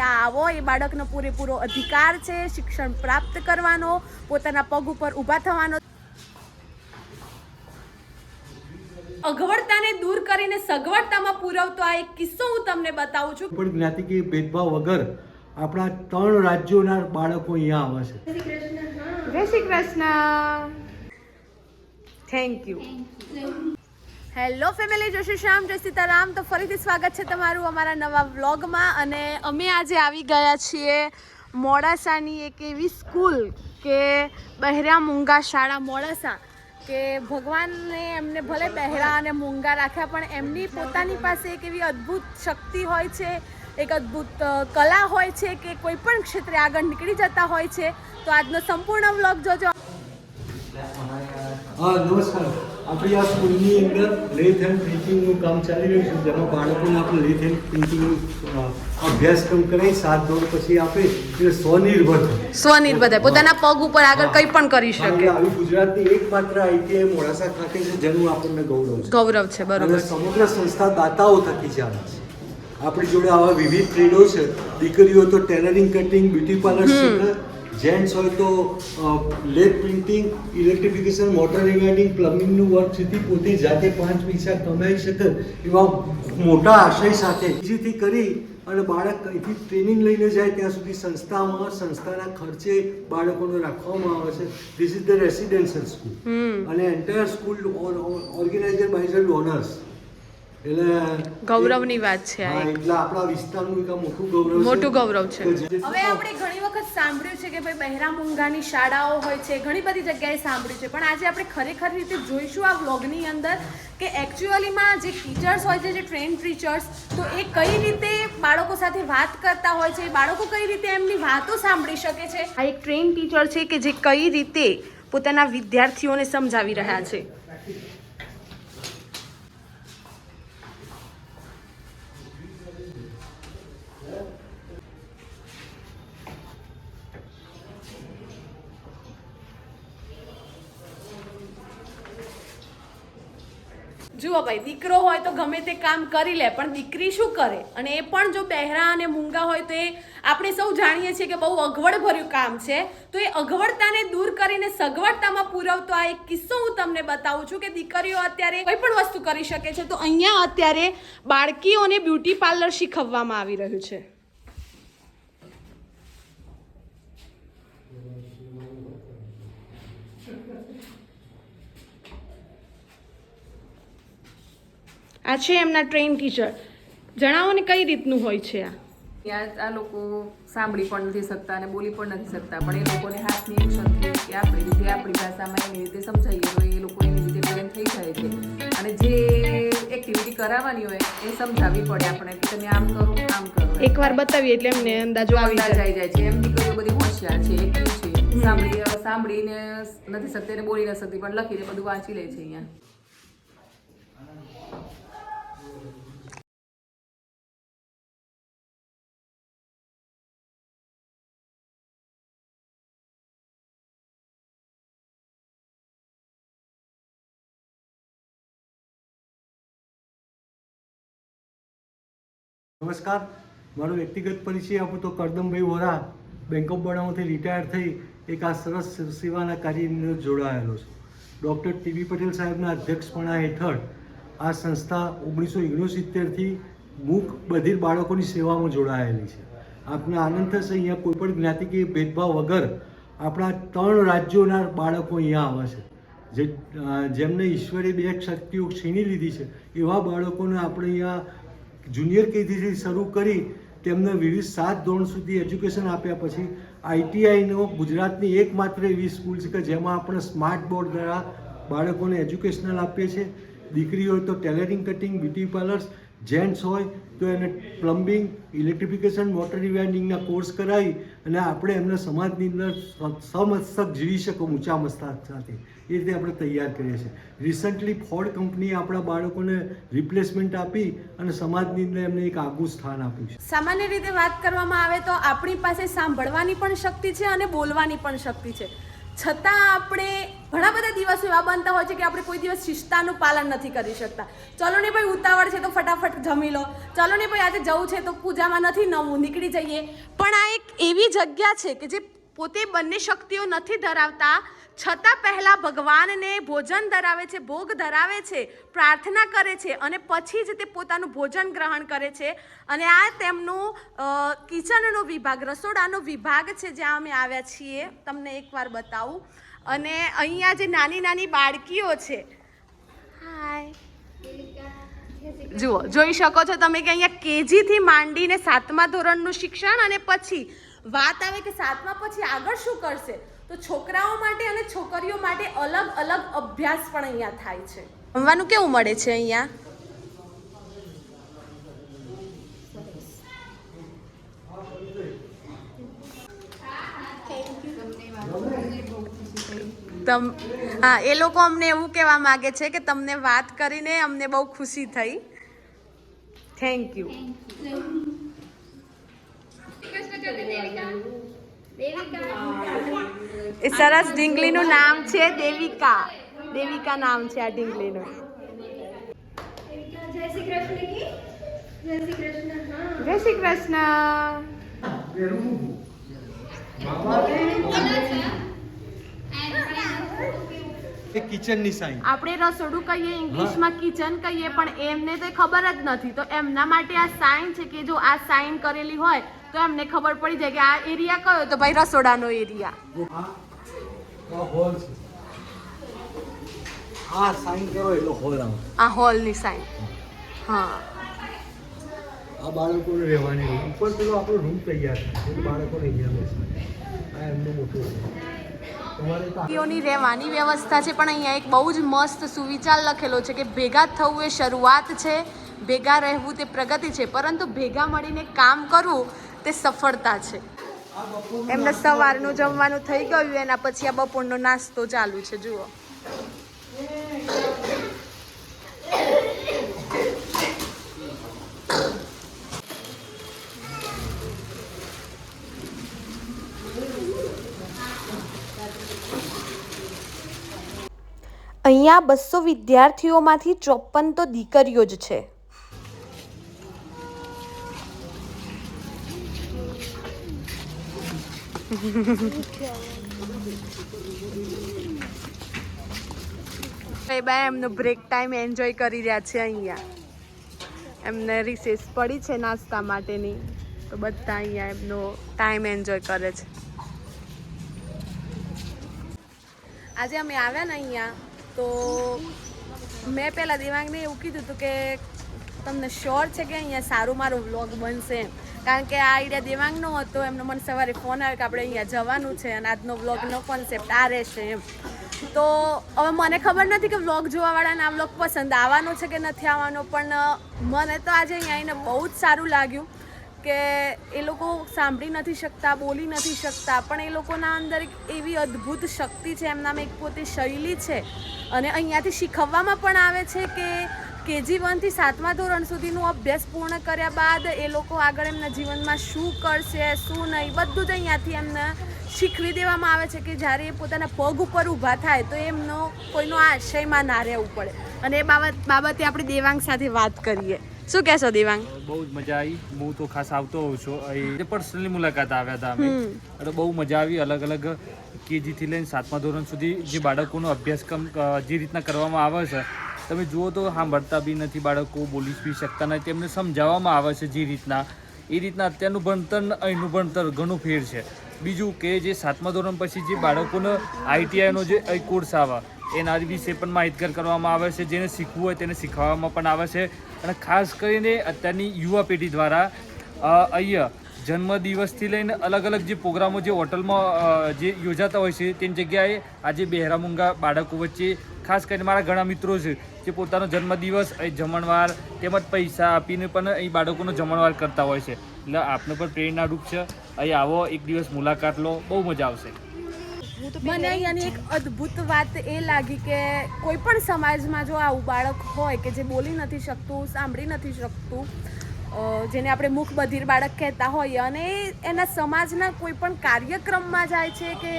આવો એ બાળકનો પૂરેપૂરો અધિકાર છે શિક્ષણ પ્રાપ્ત કરવાનો પોતાના પગ ઉપર ઊભા થવાનો. અગવડતાને દૂર કરીને સગવડતામાં પૂરવતો આ એક કિસ્સો હું તમને બતાવું છું. પણ કે ભેદભાવ વગર આપણા ત્રણ રાજ્યોના બાળકો અહીંયા આવે છે. જય Shri Krishna. Thank you hello family જય શ્રી શ્યામ, જય સીતારામ. તો ફરીથી સ્વાગત છે તમારું અમારા નવા વ્લોગમાં. અને અમે આજે આવી ગયા છીએ મોડાસાની એક એવી સ્કૂલ કે બહેરા મૂંગા શાળા મોડાસા, કે ભગવાનને એમને ભલે બહેરા અને મૂંગા રાખ્યા, પણ એમની પોતાની પાસે એક એવી અદ્ભુત શક્તિ હોય છે, એક અદ્ભુત કલા હોય છે કે કોઈ પણ ક્ષેત્રે આગળ નીકળી જતા હોય છે. તો આજનો સંપૂર્ણ વ્લોગ જોજો. નમસ્કાર. આપણી આ સ્કૂલની અંદર લેથ એન્ડ પ્રિન્ટિંગનું કામ ચાલી રહ્યું છે. જેમાં બાળકોને આપણે લેથ એન્ડ પ્રિન્ટિંગ અભ્યાસક્રમ કરાવી સાત ધોરણ પછી આપે એટલે સ્વનિર્ભર સ્વનિર્ભર થાય. પોતાના પગ ઉપર આગળ કંઈ પણ કરી શકે. આવી ગુજરાતની એકમાત્ર આઈટીઆઈ મોડાસા ખાતે છે જેનું આપણને ગૌરવ છે. ગૌરવ છે બરોબર. સમગ્ર સંસ્થા દાતાઓ થકી ચાલે છે આપણી જોડે આવા વિવિધ ટ્રેડો છે. દીકરીઓ તો tailoring cutting beauty parlour gents હોય તો lab printing electrification motor regarding પ્લમ્બિંગનું work સુધી પોતે જાતે પાંચ પૈસા કમાઈ શકે એવા મોટા આશય સાથે એજીથી કરી અને બાળક અહીંથી ટ્રેનિંગ લઈને જાય ત્યાં સુધી સંસ્થામાં સંસ્થાના ખર્ચે બાળકોને રાખવામાં આવે છે. This is the residential school અને entire school organiser by the donors એટલે ગૌરવની વાત છે આ એક. એટલે આપણા વિસ્તારનું એક મોટું ગૌરવ છે. મોટું ગૌરવ છે. હવે આપણે ઘણી વખત સાંભળ્યું છે કે ભાઈ બહેરા મૂંગાની શાળાઓ હોય છે ઘણી બધી જગ્યાએ સાંભળ્યું છે. પણ આજે આપણે ખરેખર રીતે જોઈશું આ વ્લોગની અંદર કે એકચ્યુઅલીમાં જે ટીચર્સ હોય છે જે ટ્રેન ટીચર્સ તો એ કઈ રીતે બાળકો સાથે વાત કરતા હોય છે બાળકો કઈ રીતે એમની વાતો સાંભળી શકે છે? આ એક ટ્રેન ટીચર છે કે જે કઈ રીતે પોતાના વિદ્યાર્થીઓને સમજાવી રહ્યા છે. જુઓ ભાઈ, દીકરો હોય તો ગમે તે કામ કરી લે, પણ દીકરી શું કરે? અને એ પણ જો બહેરા અને મૂંગા હોય તો એ આપણે સૌ જાણીએ છીએ કે બહુ અગવડ ભર્યું કામ છે. તો એ અગવડતાને દૂર કરીને સગવડતામાં પૂરવતો આ એક કિસ્સો હું તમને બતાવું છું કે દીકરીઓ અત્યારે કોઈ પણ વસ્તુ કરી શકે છે, તો અહીંયા અત્યારે બાળકીઓને બ્યુટી પાર્લર શીખવવામાં આવી રહ્યું છે. આ છે એમના ટ્રેન ટીચર જણાવો ને કઈ રીતનું હોય છે આ? ત્યાં આ લોકો સાંભળી પણ નથી શકતા અને બોલી પણ નથી શકતા. પણ એ લોકોને હાથની એક્શનથી કે આપણી રીતે આપણી ભાષામાં એની રીતે સમજાવીએ તો એ લોકો એની રીતે પ્લેન થઈ જાય છે. અને જે એક્ટિવિટી કરાવવાની હોય એ સમજાવવી પડે આપણે કે તમે આમ કરો આમ કરો. એકવાર બતાવીએ એટલે એમને અંદાજો આવી જાય. છે. એમ દીકરીઓ બધી હોશિયાર છે એક્ટિવ છે. સાંભળી સાંભળીને નથી શકતી અને બોલી ન શકતી પણ લખીને બધું વાંચી લે છે અહીંયા. નમસ્કાર. મારો વ્યક્તિગત પરિચય આપું તો કરદમભાઈ વોરા બેંક ઓફ બરોડામાંથી રિટાયર થઈ એક આ સરસ સેવાના કાર્યની અંદર જોડાયેલો છું. ડૉક્ટર ટીબી પટેલ સાહેબના અધ્યક્ષપણા હેઠળ આ સંસ્થા ઓગણીસો ઓગણસિત્તેરથી મૂક બધિર બાળકોની સેવામાં જોડાયેલી છે. આપને આનંદ થશે, અહીંયા કોઈ પણ કે ભેદભાવ વગર આપણા ત્રણ રાજ્યોના બાળકો અહીંયા આવે છે. જે જેમને ઈશ્વરે બે શક્તિઓ છીણી લીધી છે, એવા બાળકોને આપણે અહીંયા જુનિયર કેજીથી શરૂ કરી તેમને વિવિધ સાત ધોરણ સુધી એજ્યુકેશન આપ્યા પછી આઈટીઆઈનો ગુજરાતની એકમાત્ર એવી સ્કૂલ છે કે જેમાં આપણે સ્માર્ટ બોર્ડ દ્વારા બાળકોને એજ્યુકેશનલ આપીએ છીએ. દીકરી હોય તો tailoring, cutting, beauty parlours gents હોય તો એને પ્લમ્બિંગ, ઇલેક્ટ્રિફિકેશન, વોટર રિવાઇન્ડિંગના કોર્સ કરાવી અને આપણે એમને સમાજની અંદર સમસ્તક જીવી શકો ઊંચા મસ્તક સાથે. એ રીતે આપણે તૈયાર કરીએ છીએ. રિસન્ટલી ફોર્ડ કંપનીએ આપણા બાળકોને રિપ્લેસમેન્ટ આપી અને સમાજની અંદર એમને એક આગવું સ્થાન આપ્યું છે. સામાન્ય રીતે વાત કરવામાં આવે તો આપણી પાસે સાંભળવાની પણ શક્તિ છે અને બોલવાની પણ શક્તિ છે. છતાં આપણે ઘણા બધા દિવસો એવા બનતા હોય છે કે આપણે કોઈ દિવસ શિસ્તાનું પાલન નથી કરી શકતા. ચલો ને ભાઈ, ઉતાવળ છે તો ફટાફટ જમી લો. ચલો ને ભાઈ, આજે જવું છે તો પૂજામાં નથી નવું નીકળી જઈએ. પણ આ એક એવી જગ્યા છે કે જે પોતે બંને શક્તિઓ નથી ધરાવતા. છતાં પહેલાં ભગવાનને ભોજન ધરાવે છે ભોગ ધરાવે છે પ્રાર્થના કરે છે અને પછી જ તે પોતાનું ભોજન ગ્રહણ કરે છે. અને આ તેમનું કિચનનો વિભાગ રસોડાનો વિભાગ છે જ્યાં અમે આવ્યા છીએ. તમને એકવાર બતાવું. અને અહીંયા જે નાની નાની બાળકીઓ છે. હાય જુઓ જોઈ શકો છો તમે કે અહીંયા કેજીથી માંડીને સાતમા ધોરણનું શિક્ષણ અને પછી વાત આવે કે સાતમા પછી આગળ શું કરશે? તો છોકરાઓ માટે અને છોકરીઓ માટે અલગ અલગ અભ્યાસ પણ અહીંયા થાય છે. જમવાનું કેવું મળે છે અહીંયા? તમ હા એ લોકો અમને એવું કહેવા માગે છે કે તમને વાત કરીને અમને બહુ ખુશી થઈ. થેન્ક યુ એ સરસ ઢીંગલીનું નામ છે દેવિકા. દેવિકા નામ છે આ ઢીંગલીનું. જય શ્રી કૃષ્ણ જય શ્રી કૃષ્ણ જય શ્રી કૃષ્ણ. કિચનની સાઈન આપણે રસોડું કહીએ ઇંગ્લિશમાં કિચન કહીએ પણ એમને તો ખબર જ નથી. તો એમના માટે આ સાઇન છે કે જો આ સાઇન કરેલી હોય તો એમને ખબર પડી જાય કે આ એરિયા કયો? તો ભાઈ રસોડાનો એરિયા આ સાઈન કરો એટલો હોલ આવે. આ હોલની સાઈન હા. આ બાળકોને રહેવાની રૂમ ઉપર પેલો આપણો રૂમ તૈયાર છે. બાળકોને અહીંયા બેસાડે આ એમનું મોટું રહેવાની વ્યવસ્થા છે પણ અહીંયા એક બહુ જ મસ્ત સુવિચાર લખેલો છે કે ભેગા થવું એ શરૂઆત છે ભેગા રહેવું તે પ્રગતિ છે. પરંતુ ભેગા મળીને કામ કરવું તે સફળતા છે. એમને સવારનું જમવાનું થઈ ગયું, એના પછી આ બપોરનો નાસ્તો ચાલુ છે, જુઓ. અહીંયા બસો વિદ્યાર્થીઓમાંથી ચોપન તો દીકરીઓ જ છે. બા એમનો બ્રેક ટાઈમ એન્જોય કરી રહ્યા છે અહીંયા. એમને રિસેસ પડી છે નાસ્તા માટેની. તો બધા અહીંયા એમનો ટાઈમ એન્જોય કરે છે. આજે અમે આવ્યા ને અહીંયા, તો મેં પહેલાં દેવાંગને એવું કીધું હતું કે તમને શ્યોર છે કે અહીંયા સારું મારું વ્લોગ બનશે એમ? કારણ કે આ આઈડિયા દેવાંગનો હતો, એમનો મને સવારે ફોન આવ્યો કે આપણે અહીંયા જવાનું છે અને આજનો વ્લોગનો કોન્સેપ્ટ આ રહેશે એમ. તો હવે મને ખબર નથી કે વ્લોગ જોવાવાળાને આ વ્લોગ પસંદ આવવાનો છે કે નથી આવવાનો, પણ મને તો આજે અહીંયા આવીને બહુ જ સારું લાગ્યું કે એ લોકો સાંભળી નથી શકતા, બોલી નથી શકતા, પણ એ લોકોના અંદર એક એવી અદ્ભુત શક્તિ છે, એમનામાં એક પોતે શૈલી છે અને અહીંયાથી શીખવવામાં પણ આવે છે કે કેજી વનથી સાતમા ધોરણ સુધીનું અભ્યાસ પૂર્ણ કર્યા બાદ એ લોકો આગળ એમના જીવનમાં શું કરશે શું નહીં બધું જ અહીંયાથી એમને શીખવી દેવામાં આવે છે કે જ્યારે એ પોતાના પગ ઉપર ઊભા થાય તો એમનો કોઈનો આશયમાં ના રહેવું પડે. અને એ બાબત બાબતે આપણે દેવાંગ સાથે વાત કરીએ. શું કહેશો દેવાંગ? બહુ જ મજા આવી. હું તો ખાસ આવતો હોઉં છું. અહીં પર્સનલી મુલાકાત આવ્યા હતા અમે. એટલે બહુ મજા આવી. અલગ અલગ કેજીથી લઈને સાતમા ધોરણ સુધી જે બાળકોનો અભ્યાસક્રમ જે રીતના કરવામાં આવે છે તમે જુઓ તો સાંભળતા બી નથી બાળકો, બોલી બી શકતા નથી. તેમને સમજાવવામાં આવે છે જે રીતના. એ રીતના અત્યારનું ભણતર અહીંનું ભણતર ઘણું ફેર છે. બીજું કે જે સાતમા ધોરણ પછી જે બાળકોનો આઈટીઆઈનો જે કોર્સ આવે, એના વિશે પણ માહિતગાર કરવામાં આવે છે. જેને શીખવું હોય તેને શીખવવામાં પણ આવે છે. અને ખાસ કરીને અત્યારની યુવા પેઢી દ્વારા અહીંયા જન્મદિવસથી લઈને અલગ અલગ જે પ્રોગ્રામો જે હોટલમાં જે યોજાતા હોય છે, તેની જગ્યાએ આજે બહેરામુંગા બાળકો વચ્ચે, ખાસ કરીને મારા ઘણા મિત્રો છે, જે પોતાનો જન્મદિવસ અહીં જમણવાર તેમજ પૈસા આપીને પણ અહીં બાળકોનો જમણવાર કરતા હોય છે. એટલે આપને પણ પ્રેરણારૂપ છે. અહીં આવો, એક દિવસ મુલાકાત લો, બહુ મજા આવશે. મને અહીંયાની એક અદ્ભુત વાત એ લાગી કે કોઈ પણ સમાજમાં જો આવું બાળક હોય કે જે બોલી નથી શકતું, સાંભળી નથી શકતું જેને આપણે મુખ બધીર બાળક કહેતા હોઈએ અને એના સમાજના કોઈ પણ કાર્યક્રમમાં જાય છે કે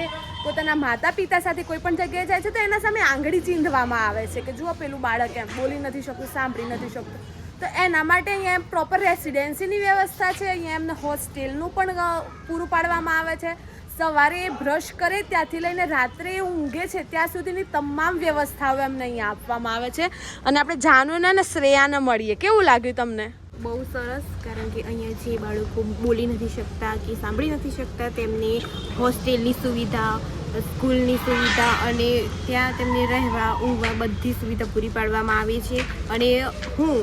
પોતાના માતા પિતા સાથે કોઈ પણ જગ્યાએ જાય છે તો એના સામે આંગળી ચીંધવામાં આવે છે કે જુઓ પેલું બાળક એમ, બોલી નથી શકતું, સાંભળી નથી શકતું. તો એના માટે અહીંયા એમ પ્રોપર રેસિડેન્સીની વ્યવસ્થા છે, અહીંયા એમને હોસ્ટેલનું પણ પૂરું પાડવામાં આવે છે. સવારે એ બ્રશ કરે, ત્યાંથી લઈને રાત્રે એ ઊંઘે છે, ત્યાં સુધીની તમામ વ્યવસ્થાઓ એમને અહીંયા આપવામાં આવે છે. અને આપણે જાનુને અને શ્રેયાને મળીએ. કેવું લાગ્યું તમને? બહુ સરસ, કારણ કે અહીંયા જે બાળકો બોલી નથી શકતા કે સાંભળી નથી શકતા, તેમને હોસ્ટેલની સુવિધા, સ્કૂલની સુવિધા અને ત્યાં તેમને રહેવા, ઊંઘવા બધી સુવિધા પૂરી પાડવામાં આવે છે અને હું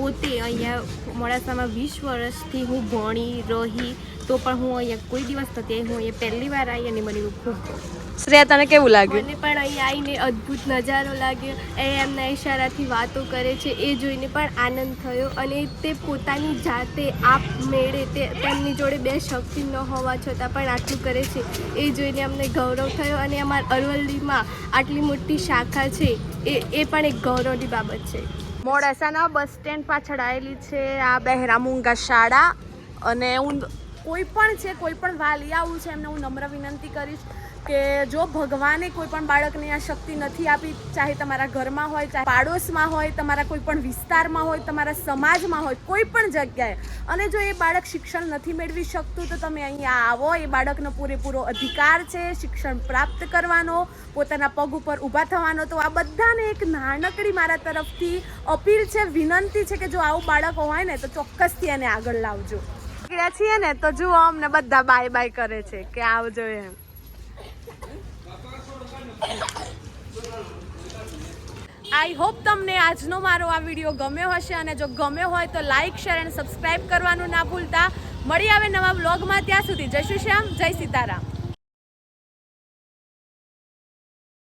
પોતે અહીંયા મોડાસામાં વીસ વર્ષથી હું ભણી રહી, તો પણ હું અહીંયા કોઈ દિવસ નથી હું અહીંયા પહેલી વાર આવી અને મને ખૂબ. શ્રેયા તને કેવું લાગ્યું? મને પણ અહીં આવીને અદ્ભુત નજારો લાગ્યો. એ એમના ઈશારાથી વાતો કરે છે એ જોઈને પણ આનંદ થયો અને તે પોતાની જાતે આપ મેળે તે તેમની જોડે બે શક્તિ ન હોવા છતાં પણ આટલું કરે છે. એ જોઈને અમને ગૌરવ થયો અને અમારા અરવલ્લીમાં આટલી મોટી શાખા છે એ એ પણ એક ગૌરવની બાબત છે. મોડાસાના બસ સ્ટેન્ડ પાછળ આવેલી છે આ બહેરામુંગા શાળા અને હું કોઈ પણ છે કોઈ પણ વાલી આવું છે એમને હું નમ્ર વિનંતી કરીશ. કે જો ભગવાને કોઈ પણ બાળકને આ શક્તિ નથી આપી, ચાહે તમારા ઘરમાં હોય, ચાહે પાડોશમાં હોય, તમારા કોઈ પણ વિસ્તારમાં હોય, તમારા સમાજમાં હોય કોઈ પણ જગ્યાએ, અને જો એ બાળક શિક્ષણ નથી મેળવી શકતું, તો તમે અહીંયા આવો. એ બાળકનો પૂરેપૂરો અધિકાર છે, શિક્ષણ પ્રાપ્ત કરવાનો, પોતાના પગ ઉપર ઊભા થવાનો. તો આ બધાને એક નાનકડી મારા તરફથી અપીલ છે, વિનંતી છે કે જો આવું બાળક હોય ને, તો ચોક્કસથી એને આગળ લાવજો. છીએ ને, તો જુઓ અમને બધા બાય બાય કરે છે, કે આવજો એમ. આઈ હોપ તમને આજનો મારો આ વીડિયો ગમ્યો હશે અને જો ગમ્યો હોય તો લાઇક શેર અને સબસ્ક્રાઈબ કરવાનું ના ભૂલતા. મળી આવે નવા વ્લોગમાં ત્યાં સુધી. જય શ્રી શ્યામ, જય સીતારામ.